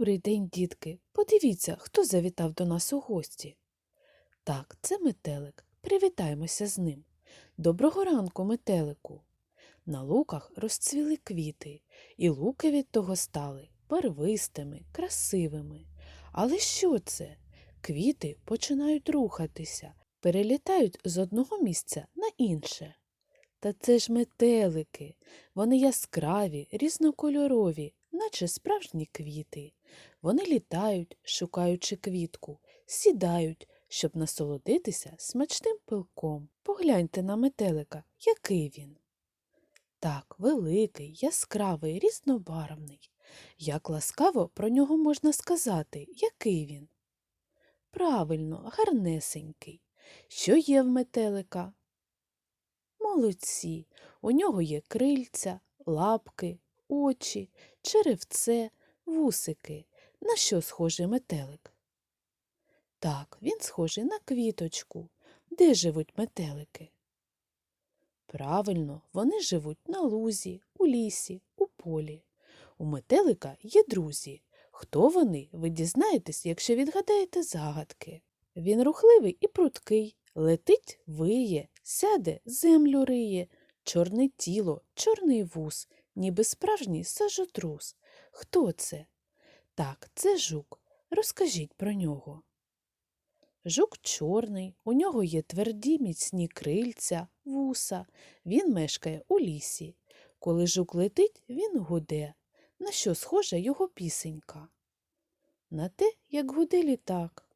Добрий день, дітки. Подивіться, хто завітав до нас у гості. Так, це метелик. Привітаємося з ним. Доброго ранку, метелику. На луках розцвіли квіти, і луки від того стали барвистими, красивими. Але що це? Квіти починають рухатися, перелітають з одного місця на інше. Та це ж метелики. Вони яскраві, різнокольорові, наче справжні квіти. Вони літають, шукаючи квітку, сідають, щоб насолодитися смачним пилком. Погляньте на метелика, який він. Так, великий, яскравий, різнобарвний. Як ласкаво про нього можна сказати, який він? Правильно, гарнесенький. Що є в метелика? Молодці. У нього є крильця, лапки, очі, черевце, вусики. На що схожий метелик? Так, він схожий на квіточку. Де живуть метелики? Правильно, вони живуть на лузі, у лісі, у полі. У метелика є друзі. Хто вони, ви дізнаєтесь, якщо відгадаєте загадки. Він рухливий і пруткий, летить, виє, сяде, землю риє, чорне тіло, чорний вус, ніби справжній сажотрус. Хто це? Так, це жук. Розкажіть про нього. Жук чорний, у нього є тверді міцні крильця, вуса. Він мешкає у лісі. Коли жук летить, він гуде. На що схожа його пісенька? На те, як гуде літак.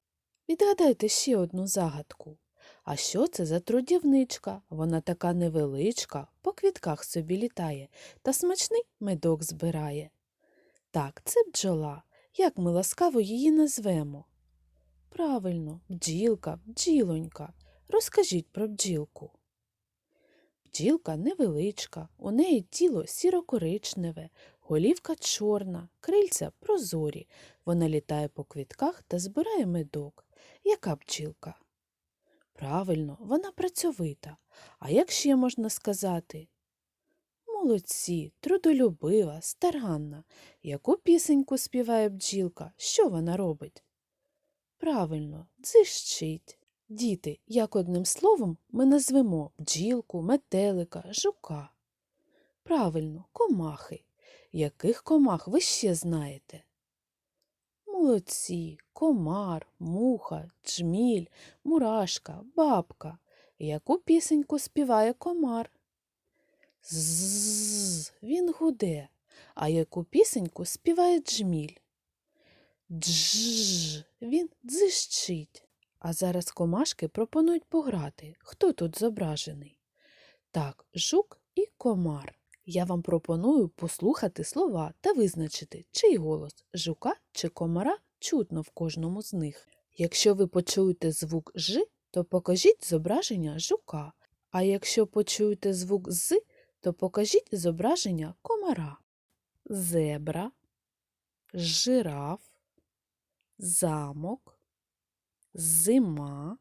Відгадайте ще одну загадку. А що це за трудівничка? Вона така невеличка, по квітках собі літає та смачний медок збирає. Так, це бджола. Як ми ласкаво її назвемо? Правильно, бджілка, бджілонька. Розкажіть про бджілку. Бджілка невеличка, у неї тіло сіро-коричневе, голівка чорна, крильця прозорі. Вона літає по квітках та збирає медок. Яка бджілка? Правильно, вона працьовита. А як ще можна сказати? Молодці, трудолюбива, старанна. Яку пісеньку співає бджілка? Що вона робить? Правильно, дзищить. Діти, як одним словом ми назвемо бджілку, метелика, жука. Правильно, комахи. Яких комах ви ще знаєте? Молодці, комар, муха, джміль, мурашка, бабка. Яку пісеньку співає комар? Ззз, він гуде. А яку пісеньку співає джміль? Дж, він дзищить. А зараз комашки пропонують пограти. Хто тут зображений? Так, жук і комар. Я вам пропоную послухати слова та визначити, чий голос жука чи комара чутно в кожному з них. Якщо ви почуєте звук Ж, то покажіть зображення жука, а якщо почуєте звук З, то покажіть зображення комара. Зебра, жираф, замок, зима,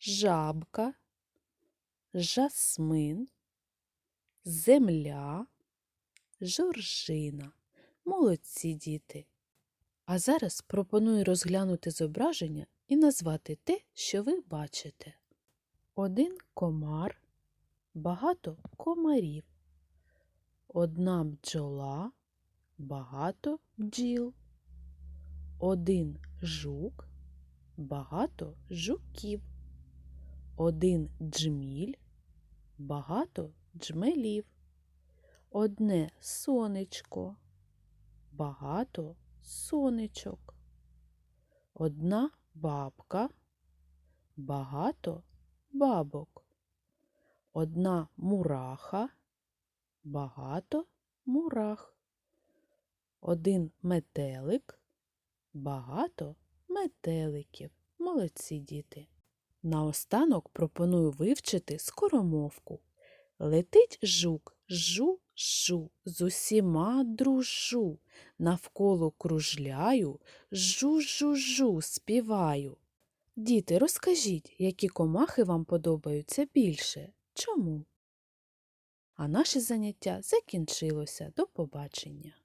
жабка, жасмин, земля, жоржина. Молодці діти. А зараз пропоную розглянути зображення і назвати те, що ви бачите. Один комар, багато комарів, одна бджола, багато бджіл, один жук, багато жуків, один джміль, багато джмелів, одне сонечко, багато сонечок, одна бабка, багато бабок, одна мураха, багато мурах, один метелик, багато метеликів. Молодці діти. Наостанок пропоную вивчити скоромовку. Летить жук, жу, жу, з усіма дружу, навколо кружляю, жу-жу-жу співаю. Діти, розкажіть, які комахи вам подобаються більше? Чому? А наше заняття закінчилося. До побачення.